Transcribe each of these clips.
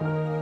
Bye.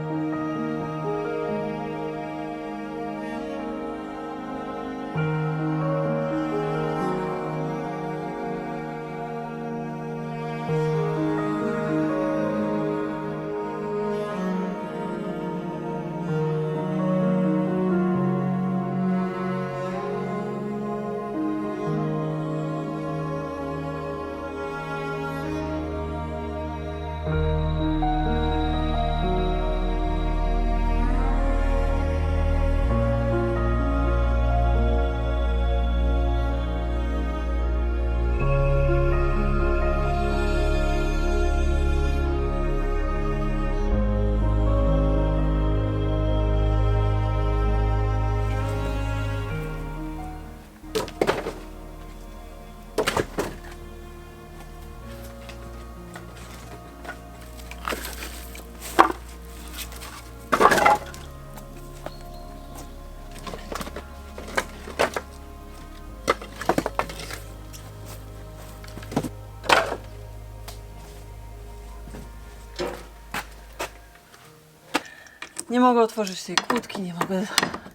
Nie mogę otworzyć tej kłódki, nie mogę,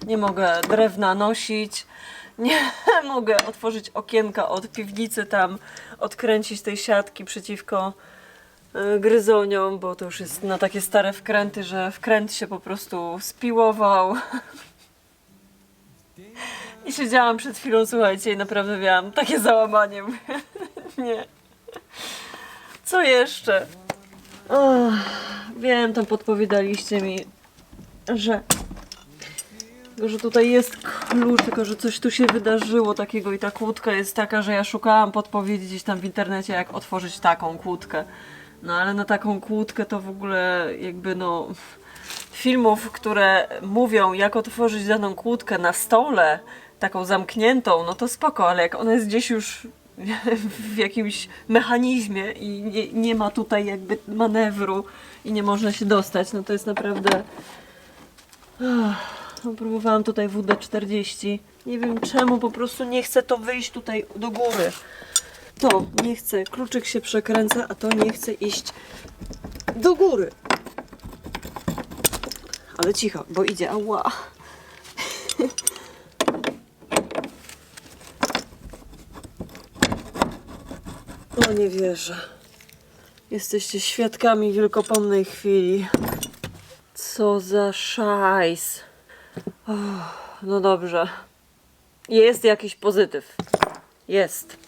nie mogę drewna nosić, nie mogę otworzyć okienka od piwnicy tam, odkręcić tej siatki przeciwko y, gryzoniom, bo to już jest na takie stare wkręty, że wkręt się po prostu spiłował. I siedziałam przed chwilą, słuchajcie, i naprawdę miałam takie załamanie. Nie. Co jeszcze? Ach, wiem, tam podpowiadaliście mi, że, że tutaj jest klucz, tylko że coś tu się wydarzyło takiego i ta kłódka jest taka, że ja szukałam podpowiedzi gdzieś tam w internecie, jak otworzyć taką kłódkę. No ale na taką kłódkę to w ogóle jakby no filmów, które mówią jak otworzyć daną kłódkę na stole, taką zamkniętą, no to spoko, ale jak ona jest gdzieś już w jakimś mechanizmie i nie, nie ma tutaj jakby manewru i nie można się dostać, no to jest naprawdę No próbowałam tutaj WD-40. Nie wiem czemu, po prostu nie chce to wyjść tutaj do góry. To nie chce, kluczyk się przekręca, a to nie chce iść do góry. Ale cicho, bo idzie, ała. No nie wierzę. Jesteście świadkami wielkopomnej chwili. Co za szajs. Oh, no dobrze. Jest jakiś pozytyw. Jest.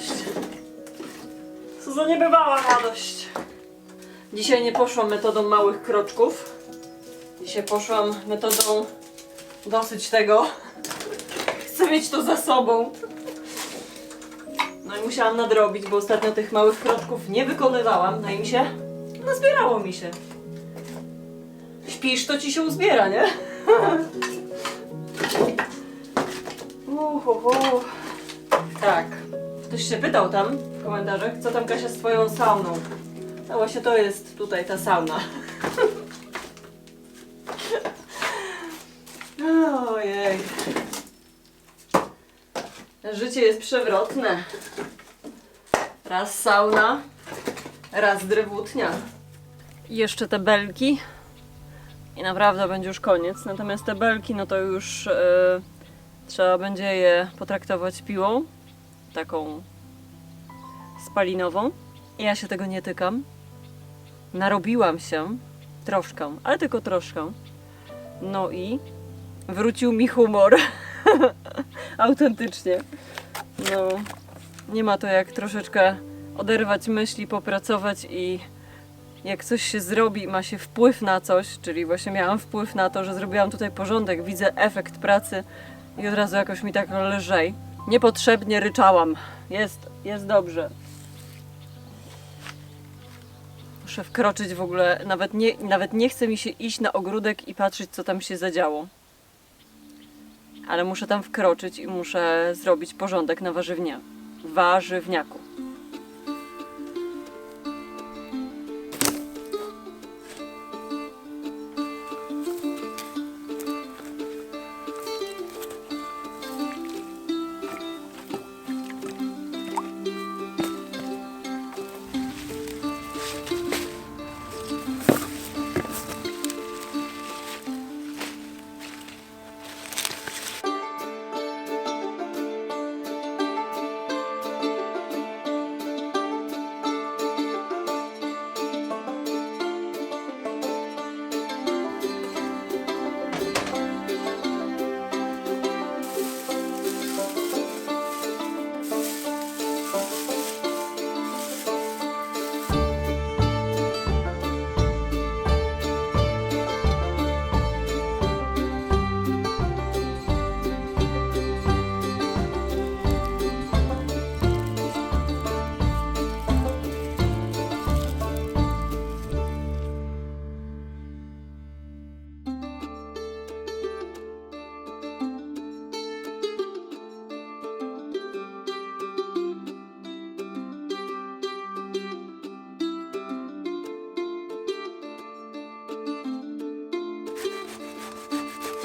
radość. Co za niebywała radość. Dzisiaj nie poszłam metodą małych kroczków. Dzisiaj poszłam metodą dosyć tego. Chcę mieć to za sobą. No i musiałam nadrobić, bo ostatnio tych małych kroczków nie wykonywałam. No i mi się nazbierało mi się. Śpisz, to ci się uzbiera, nie? Uhuhu. Tak ktoś się pytał tam w komentarzach, co tam Kasia z twoją sauną. No właśnie to jest tutaj ta sauna. Ojej. Życie jest przewrotne. Raz sauna, raz drewutnia. Jeszcze te belki. I naprawdę będzie już koniec. Natomiast te belki, no to już yy, trzeba będzie je potraktować piłą. Taką spalinową. Ja się tego nie tykam. Narobiłam się troszkę, ale tylko troszkę. No i wrócił mi humor. Autentycznie. No, nie ma to jak troszeczkę oderwać myśli, popracować i jak coś się zrobi, ma się wpływ na coś, czyli właśnie miałam wpływ na to, że zrobiłam tutaj porządek, widzę efekt pracy i od razu jakoś mi tak lżej. Niepotrzebnie ryczałam. Jest, jest dobrze. Muszę wkroczyć w ogóle, nawet nie, nawet nie chce mi się iść na ogródek i patrzeć, co tam się zadziało. Ale muszę tam wkroczyć i muszę zrobić porządek na warzywnia, warzywniaku.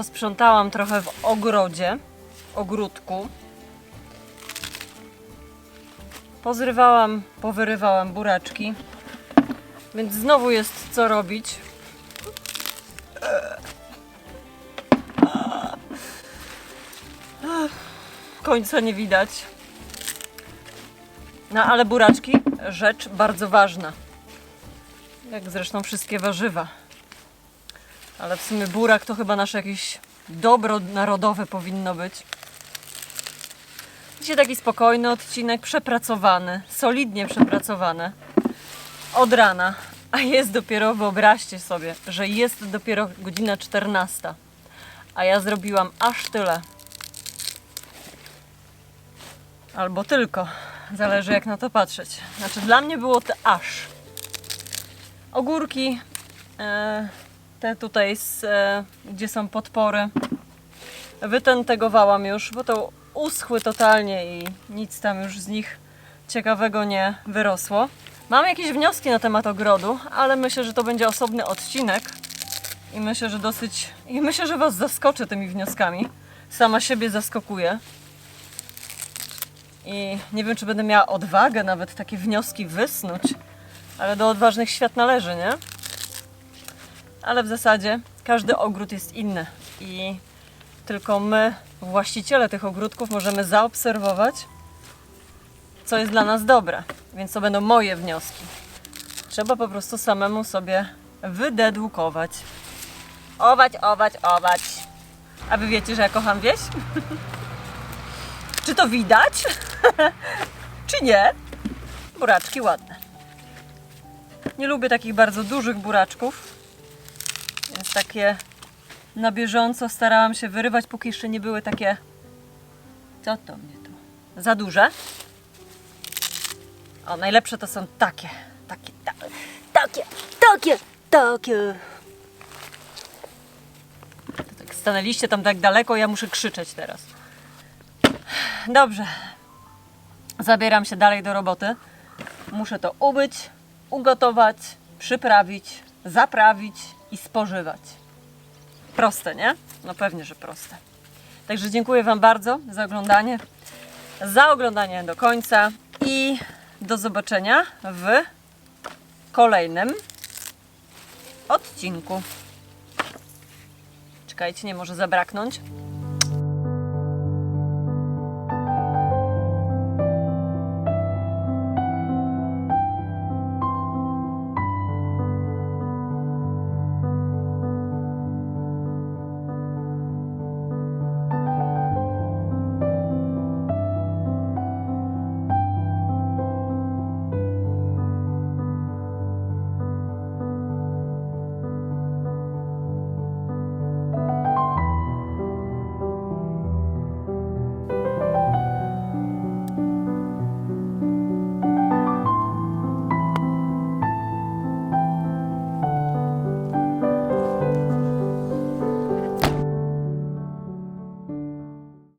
Posprzątałam trochę w ogrodzie, ogródku. Pozrywałam, powyrywałam buraczki. Więc znowu jest co robić. Końca nie widać. No ale buraczki, rzecz bardzo ważna. Jak zresztą wszystkie warzywa. Ale w sumie burak to chyba nasze jakieś dobro narodowe powinno być. Dzisiaj taki spokojny odcinek, przepracowany, solidnie przepracowany. Od rana. A jest dopiero, wyobraźcie sobie, że jest dopiero godzina 14. A ja zrobiłam aż tyle. Albo tylko. Zależy jak na to patrzeć. Znaczy dla mnie było to aż. Ogórki, e, te tutaj, z, e, gdzie są podpory, wytentegowałam już, bo to uschły totalnie i nic tam już z nich ciekawego nie wyrosło. Mam jakieś wnioski na temat ogrodu, ale myślę, że to będzie osobny odcinek i myślę, że dosyć. I myślę, że Was zaskoczę tymi wnioskami. Sama siebie zaskokuję. I nie wiem, czy będę miała odwagę nawet takie wnioski wysnuć, ale do odważnych świat należy, nie? Ale w zasadzie każdy ogród jest inny i tylko my, właściciele tych ogródków, możemy zaobserwować, co jest dla nas dobre. Więc to będą moje wnioski. Trzeba po prostu samemu sobie wydedukować. Ować, ować, ować. A wy wiecie, że ja kocham wieś? Czy to widać? Czy nie? Buraczki ładne. Nie lubię takich bardzo dużych buraczków, więc takie na bieżąco starałam się wyrywać, póki jeszcze nie były takie. Co to mnie tu? Za duże. O, najlepsze to są takie. Takie, ta, takie, takie, takie. To Tak stanęliście tam tak daleko, ja muszę krzyczeć teraz. Dobrze. Zabieram się dalej do roboty. Muszę to umyć, ugotować, przyprawić, zaprawić i spożywać. Proste, nie? No pewnie, że proste. Także dziękuję Wam bardzo za oglądanie. Za oglądanie do końca i do zobaczenia w kolejnym odcinku. Czekajcie, nie może zabraknąć.